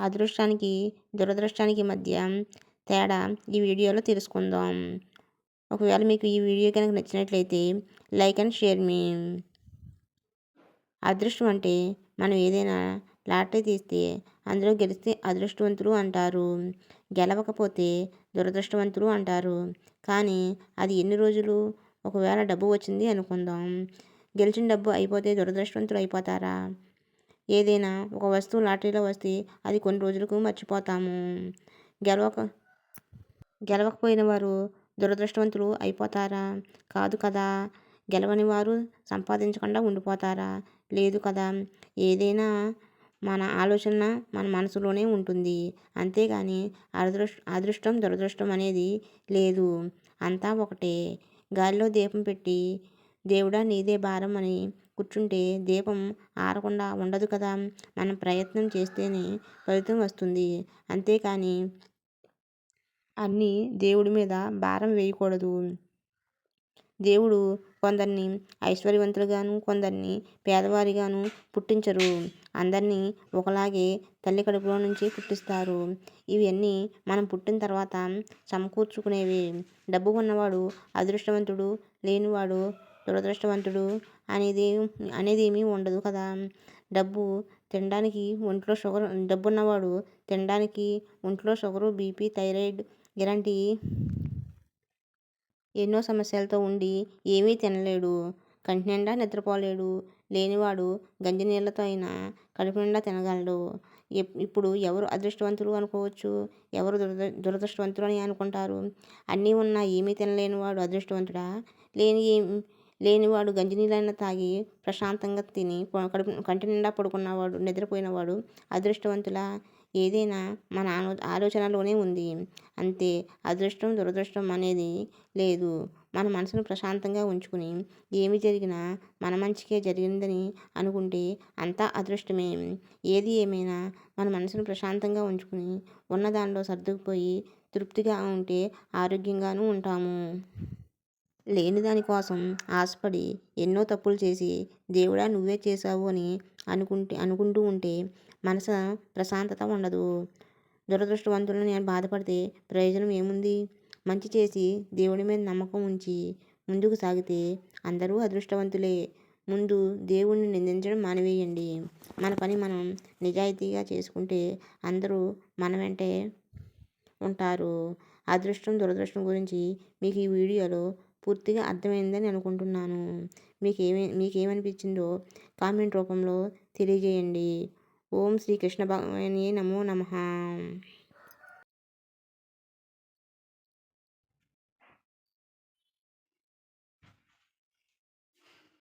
అదృష్టానికి దురదృష్టానికి మధ్య తేడా ఈ వీడియోలో తెలుసుకుందాం. ఒకవేళ మీకు ఈ వీడియో కనుక నచ్చినట్లయితే లైక్ అండ్ షేర్ మీ. అదృష్టం అంటే మనం ఏదైనా లాటరీ తీస్తే అందులో గెలిస్తే అదృష్టవంతులు అంటారు. గెలవకపోతే దురదృష్టవంతులు అంటారు. కానీ అది ఎన్ని రోజులు? ఒకవేళ డబ్బు వచ్చింది అనుకుందాం. గెలిచిన డబ్బు అయిపోతే దురదృష్టవంతులు అయిపోతారా? ఏదైనా ఒక వస్తువు లాటరీలో వస్తే అది కొన్ని రోజులకు మర్చిపోతాము. గెలవక గెలవకపోయిన వారు దురదృష్టవంతులు అయిపోతారా? కాదు కదా. గెలవని వారు సంపాదించకుండా ఉండిపోతారా? లేదు కదా. ఏదైనా మన ఆలోచన మన మనసులోనే ఉంటుంది. అంతేగాని అదృష్ట అదృష్టం దురదృష్టం అనేది లేదు. అంతా ఒకటే. గాలిలో దీపం పెట్టి దేవుడా నీదే భారం అని కూర్చుంటే దీపం ఆరకుండా ఉండదు కదా. మనం ప్రయత్నం చేస్తేనే ఫలితం వస్తుంది. అంతేకాని అన్నీ దేవుడి మీద భారం వేయకూడదు. దేవుడు కొందరిని ఐశ్వర్యవంతులుగాను కొందరిని పేదవారిగాను పుట్టించరు. అందరినీ ఒకలాగే తల్లి కడుపులో నుంచి పుట్టిస్తారు. ఇవన్నీ మనం పుట్టిన తర్వాత సమకూర్చుకునేవి. డబ్బు ఉన్నవాడు అదృష్టవంతుడు లేనివాడు దురదృష్టవంతుడు అనేది అనేది ఏమీ ఉండదు కదా. డబ్బు తినడానికి ఒంట్లో షుగర్ డబ్బు ఉన్నవాడు తినడానికి ఒంట్లో షుగరు బీపీ థైరాయిడ్ ఇలాంటి ఎన్నో సమస్యలతో ఉండి ఏమీ తినలేడు. కంటి నిండా నిద్రపోలేడు. లేనివాడు గంజి నీళ్ళతో అయినా కడుపు నిండా తినగలడు. ఇప్పుడు ఎవరు అదృష్టవంతులు అనుకోవచ్చు? ఎవరు దురద దురదృష్టవంతులు అని అనుకుంటారు? అన్నీ ఉన్నా ఏమీ తినలేనివాడు అదృష్టవంతుడా? లేని లేనివాడు గంజి నీళ్ళైనా తాగి ప్రశాంతంగా తిని కడుపు కంటి నిండా పడుకున్నవాడు నిద్రపోయినవాడు అదృష్టవంతులా ఏదైనా మన ఆలోచనలోనే ఉంది. అంతే అదృష్టం దురదృష్టం అనేది లేదు. మన మనసును ప్రశాంతంగా ఉంచుకుని ఏమి జరిగినా మన మంచికే జరిగిందని అనుకుంటే అంతా అదృష్టమే. ఏది ఏమైనా మన మనసును ప్రశాంతంగా ఉంచుకుని ఉన్న దానిలో సర్దుకుపోయి తృప్తిగా ఉంటే ఆరోగ్యంగానూ ఉంటాము. లేని దానికోసం ఆశపడి ఎన్నో తప్పులు చేసి దేవుడా నువ్వే చేసావు అని అనుకుంటే అనుకుంటూ ఉంటే మనసు ప్రశాంతత ఉండదు. దురదృష్టవంతులను నేను బాధపడితే ప్రయోజనం ఏముంది? మంచి చేసి దేవుడి మీద నమ్మకం ఉంచి ముందుకు సాగితే అందరూ అదృష్టవంతులే. ముందు దేవుణ్ణి నిందించడం మానివేయండి. మన పని మనం నిజాయితీగా చేసుకుంటే అందరూ మన వెంటే ఉంటారు. అదృష్టం దురదృష్టం గురించి మీకు ఈ వీడియోలో పూర్తిగా అర్థమైందని అనుకుంటున్నాను. మీకు ఏమే మీకు ఏమనిపించిందో కామెంట్ రూపంలో తెలియజేయండి. ఓం శ్రీ కృష్ణ భగవాని నమో నమ.